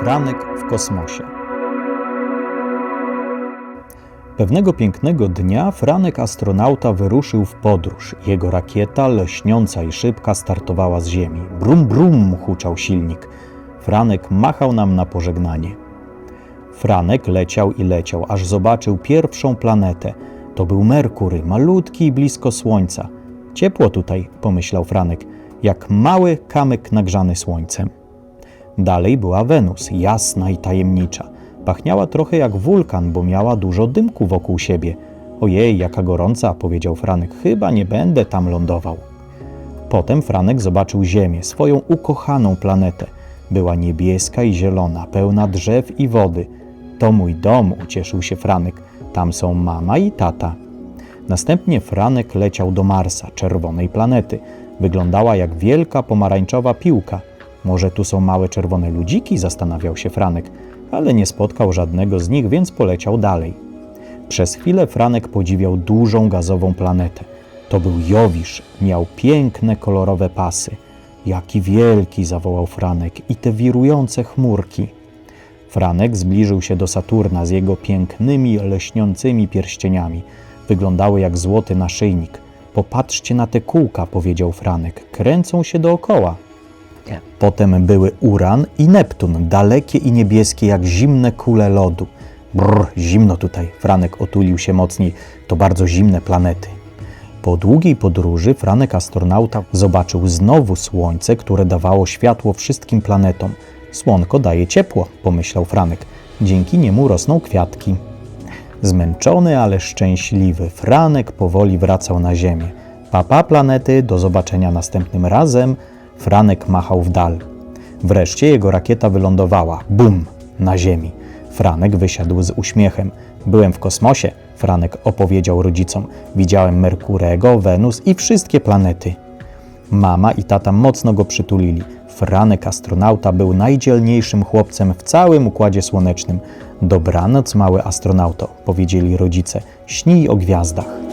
Franek w kosmosie. Pewnego pięknego dnia Franek astronauta wyruszył w podróż. Jego rakieta, leśniąca i szybka, startowała z Ziemi. Brum, brum, huczał silnik. Franek machał nam na pożegnanie. Franek leciał i leciał, aż zobaczył pierwszą planetę. To był Merkury, malutki i blisko Słońca. Ciepło tutaj, pomyślał Franek, jak mały kamyk nagrzany słońcem. Dalej była Wenus, jasna i tajemnicza. Pachniała trochę jak wulkan, bo miała dużo dymku wokół siebie. Ojej, jaka gorąca, powiedział Franek, chyba nie będę tam lądował. Potem Franek zobaczył Ziemię, swoją ukochaną planetę. Była niebieska i zielona, pełna drzew i wody. To mój dom, ucieszył się Franek. Tam są mama i tata. Następnie Franek leciał do Marsa, czerwonej planety. Wyglądała jak wielka pomarańczowa piłka. Może tu są małe czerwone ludziki? zastanawiał się Franek, ale nie spotkał żadnego z nich, więc poleciał dalej. Przez chwilę Franek podziwiał dużą gazową planetę. To był Jowisz, miał piękne kolorowe pasy. Jaki wielki, zawołał Franek, i te wirujące chmurki. Franek zbliżył się do Saturna z jego pięknymi, leśniącymi pierścieniami. Wyglądały jak złoty naszyjnik. Popatrzcie na te kółka, powiedział Franek. Kręcą się dookoła. Potem były Uran i Neptun, dalekie i niebieskie jak zimne kule lodu. Brr, zimno tutaj. Franek otulił się mocniej. To bardzo zimne planety. Po długiej podróży Franek astronauta zobaczył znowu Słońce, które dawało światło wszystkim planetom. Słonko daje ciepło, pomyślał Franek. Dzięki niemu rosną kwiatki. Zmęczony, ale szczęśliwy, Franek powoli wracał na Ziemię. Papa planety, do zobaczenia następnym razem. Franek machał w dal. Wreszcie jego rakieta wylądowała. Bum! Na Ziemi. Franek wysiadł z uśmiechem. Byłem w kosmosie, Franek opowiedział rodzicom. Widziałem Merkurego, Wenus i wszystkie planety. Mama i tata mocno go przytulili. Franek astronauta był najdzielniejszym chłopcem w całym układzie słonecznym. Dobranoc, mały astronauto, powiedzieli rodzice. Śnij o gwiazdach.